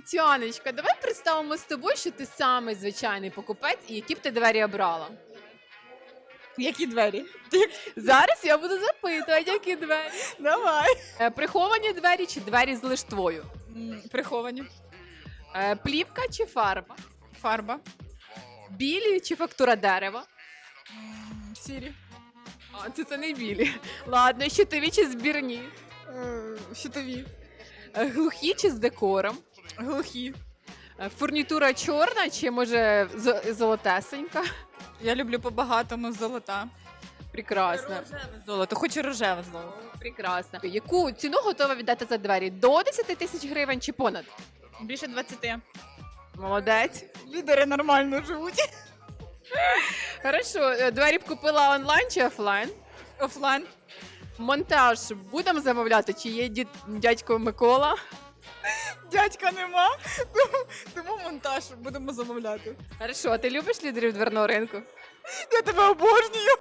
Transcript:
Тетяночка, давай представимо з тобою, що ти самий звичайний покупець і які б ти двері обрала. Які двері? Зараз я буду запитувати, які двері. Давай. Е, Приховані двері чи двері з лиштвою? М, Приховані. Е, Плівка чи фарба? Фарба. Білі чи фактура дерева? М, Сірі. А, це, це не білі. Ладно, щитові чи збірні? Е, Щитові. Е, Глухі чи з декором? Глухі. Е, Фурнітура чорна чи може зо- золотесенька? Я люблю по-багатому золота. Прекрасно. Рожеве золото, хочу рожеве золото. Прекрасно. Яку ціну готова віддати за двері? До 10 тисяч гривень чи понад? Більше 20. Молодець. Лідери нормально живуть. Хорошо, е, двері б купила онлайн чи офлайн? Офлайн. Монтаж будемо замовляти, чи є дід, дядько Микола? Дядька нема, тому, тому монтаж будемо замовляти. Хорошо, а ти любиш лідерів дверного ринку? Я тебе обожнюю.